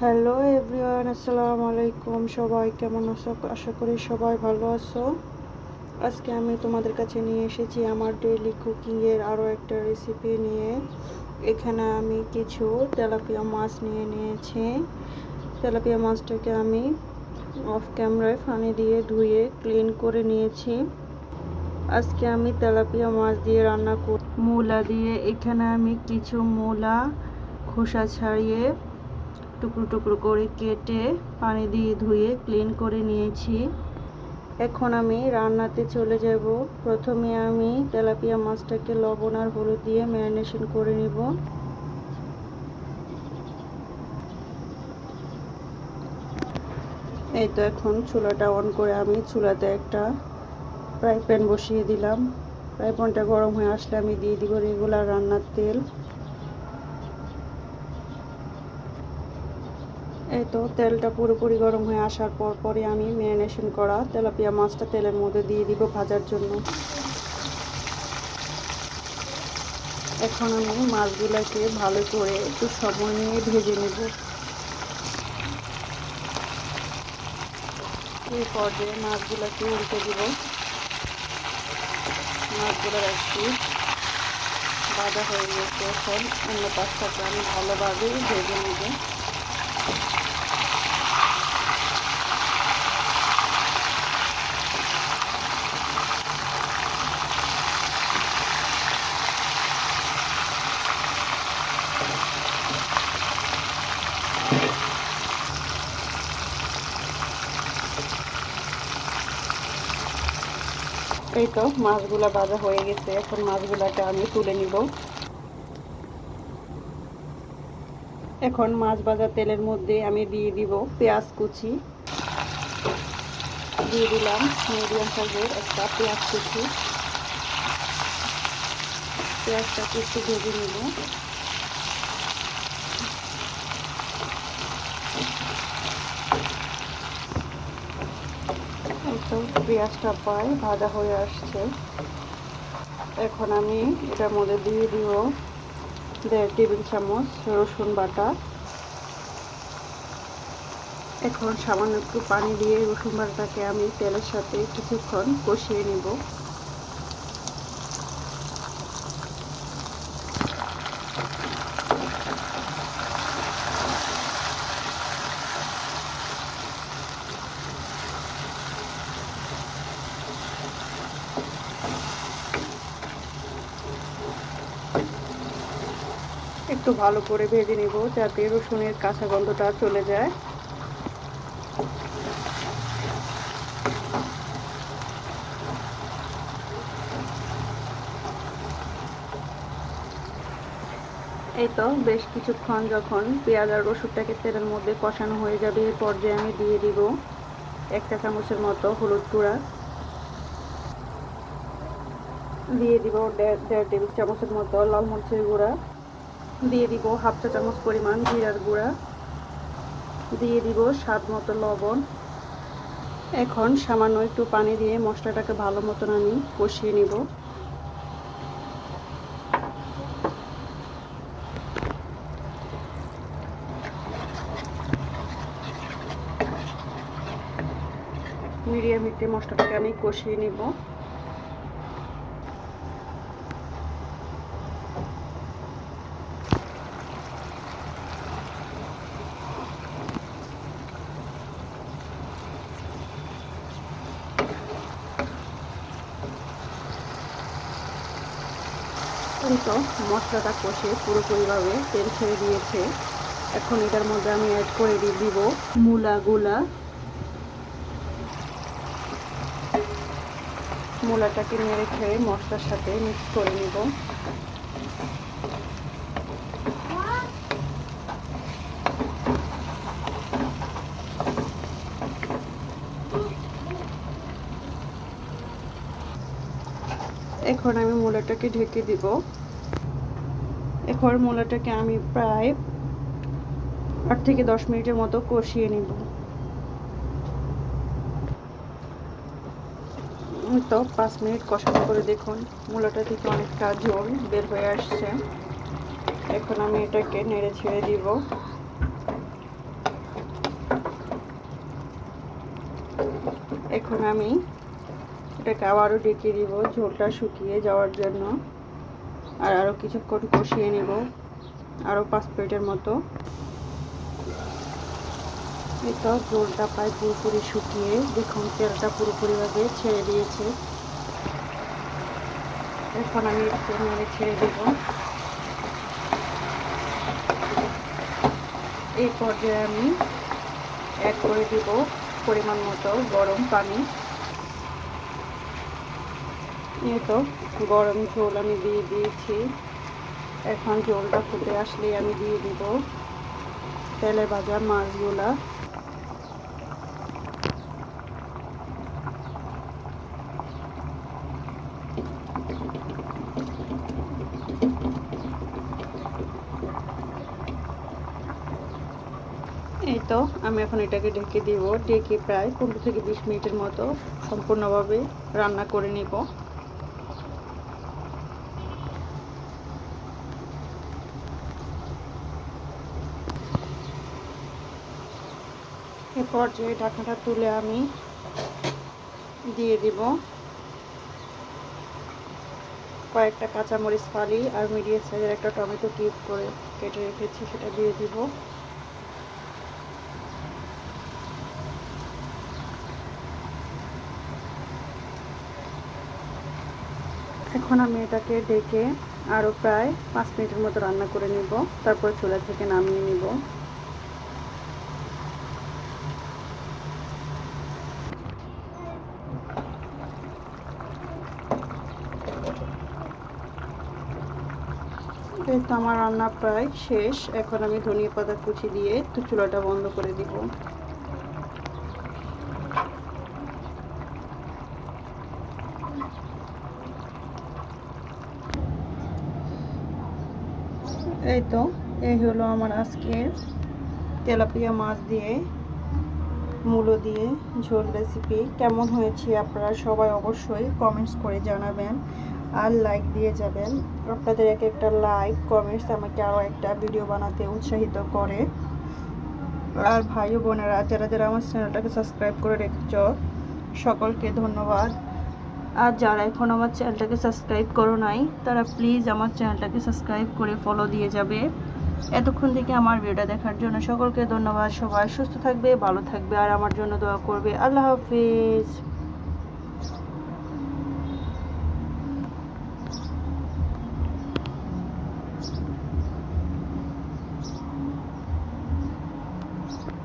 Hello everyone, আসসালামু আলাইকুম। সবাই কেমন আছো? আশা করি সবাই ভালো আছো। আজকে আমি তোমাদের কাছে নিয়ে এসেছি আমার ডেইলি কুকিংয়ের আরও একটা রেসিপি নিয়ে। এখানে আমি কিছু তেলাপিয়া মাছ নিয়ে নিয়েছি। তেলাপিয়া মাছটাকে আমি অফ ক্যামেরায় ফানি দিয়ে ধুয়ে ক্লিন করে নিয়েছি। আজকে আমি তেলাপিয়া মাছ দিয়ে রান্না কর মূলা দিয়ে। এখানে আমি কিছু মূলা, খোসা ছাড়িয়ে টুকরো টুকরো করে কেটে পানি দিয়ে ধুয়ে ক্লিন করে নিয়েছি। এখন আমি রান্নাতে চলে যাব। প্রথমে আমি তেলাপিয়া মাছটাকে লবণ আর হলুদ দিয়ে ম্যারিনেশন করে নিব। এই তো এখন চুলাটা অন করে আমি চুলাতে একটা ফ্রাই প্যান বসিয়ে দিলাম। ফ্রাই প্যানটা গরম হয়ে আসলে আমি দিয়ে দিব রেগুলার রান্নার তেল। এই তো তেলটা পুরোপুরি গরম হয়ে আসার পর পরে আমি ম্যারিনেশন করা তেলাপিয়া মাছটা তেলের মধ্যে দিয়ে দিব ভাজার জন্য। এখন আমি মাছগুলোকে ভালো করে একটু সময় নিয়ে ভেজে নেব। এই পর্যায়ে মাছগুলোকে উল্টে দিব। মাছগুলোর একটু ভাজা হয়ে গেছে। এখন অন্য পাশটাকে আমি ভালোভাবে ভেজে নেব। এই তো মাছগুলা বাজা হয়ে গেছে, এখন মাছগুলাকে আমি তুলে নিব। এখন মাছ বাজার তেলের মধ্যে আমি দিয়ে দিব পেঁয়াজ কুচি। দিয়ে দিলাম মিডিয়াম সাইজের একটা পেঁয়াজ কুচি। পেঁয়াজটা কুচি ভেজে নিব। তো পেঁয়াজটা প্রায় ভাজা হয়ে আসছে। এখন আমি এটার মধ্যে দিয়ে দিব দেড় টেবিল চামচ রসুন বাটা। এখন সামান্য একটু পানি দিয়ে রসুন বাটাটাকে আমি তেলের সাথে কিছুক্ষণ কষিয়ে নিব। একটু ভালো করে ভেজে নিব যাতে রসুনের কাঁচা গন্ধটা চলে যায়। এই তো বেশ কিছুক্ষণ যখন পেঁয়াজ আর রসুনটাকে তেলের মধ্যে কষানো হয়ে যাবে এই পর্যায়ে আমি দিয়ে দিব একটা চামচের মতো হলুদ গুঁড়া। দিয়ে দিব দেড় টেবিল চামচের মতো লাল মরিচের গুঁড়া। দিয়ে দিব হাফ চা চামচ পরিমাণ জিরার গুঁড়া। দিয়ে দিব স্বাদ মতো লবণ। এখন সামান্য একটু পানি দিয়ে মশলাটাকে ভালো মতন আমি কষিয়ে নিব। মিডিয়াম হিটে মশলাটাকে আমি কষিয়ে নিব। তো মশলাটা কষে পুরোপুরিভাবে তেল ছেড়ে দিয়েছে। এখন এটার মধ্যে আমি অ্যাড করে দিয়ে দিব মূলাগুলা মূলাটাকে নেড়ে খেয়ে মশলার সাথে মিক্স করে নিব। এখন আমি মূলাটাকে ঢেকে দিব। খড়মোলাটাকে আমি প্রায় আট থেকে দশ মিনিটের মতো কষিয়ে নিব। তো পাঁচ মিনিট কষানো করে দেখুন, মূলাটা থেকে অনেকটা ঝোল বের হয়ে আসছে। এখন আমি এটাকে নেড়ে ছেড়ে দিব। এখন আমি এটাকে আবারও ডেকে দিব ঝোলটা শুকিয়ে যাওয়ার জন্য। আর আরও কিছুক্ষণ কষিয়ে নেব। আরও পাঁচ প্লেটের মতো। তো ঝোলটা প্রায় পুরোপুরি শুকিয়ে দেখুন তেলটা পুরোপুরিভাবে ছেড়ে দিয়েছে। এখন আমি একটু ছেড়ে দেব। এই পর্যায়ে আমি অ্যাড করে দিব পরিমাণ মতো গরম পানি। এই তো, গরম ঝোল আমি দিয়ে দিয়েছি। এখন ঝোলটা ফুটে আসলেই আমি দিয়ে দিব তেলে ভাজা মাছগুলা। এই তো, আমি এখন এটাকে ঢেকে দিব। ঢেকে প্রায় পনেরো থেকে বিশ মিনিটের মতো সম্পূর্ণভাবে রান্না করে নিব। এ পর্যায়ে ঢাকাটা তুলে আমি দিয়ে দিব। কয়েকটা কাঁচামরিচ ফালি আর মিডিয়াম সাইজের একটা টমেটো কিউব করে কেটে রেখেছি, সেটা দিয়ে দিব। এখন আমি এটাকে ডেকে আরও প্রায় পাঁচ মিনিটের মতো রান্না করে নিব, তারপর চুলা থেকে নামিয়ে নিব। এই তো আমার রান্না প্রায় শেষ। এখন আমি ধনিয়া পাতা কুচি দিয়ে তো চুলাটা বন্ধ করে দিব। এই তো, এই হলো আমার আজকের তেলাপিয়া মাছ দিয়ে, মূলো দিয়ে ঝোল রেসিপি কেমন হয়েছে আপনারা সবাই অবশ্যই কমেন্টস করে জানাবেন। আর লাইক দিয়ে যাবেন। আপনাদের এক একটা লাইক কমেন্টস আমাকে আরও একটা ভিডিও বানাতে উৎসাহিত করে। আর ভাই বোনেরা, যারা যারা আমার চ্যানেলটাকে সাবস্ক্রাইব করে রেখেছ, সকলকে ধন্যবাদ। আর যারা এখন আমার চ্যানেলটাকে সাবস্ক্রাইব করো নাই, তারা প্লিজ আমার চ্যানেলটাকে সাবস্ক্রাইব করে ফলো দিয়ে যাবে। এতক্ষণ থেকে আমার ভিডিওটা দেখার জন্য সকলকে ধন্যবাদ। সবাই সুস্থ থাকবে, ভালো থাকবে, আর আমার জন্য দোয়া করবে। আল্লাহ হাফিজ।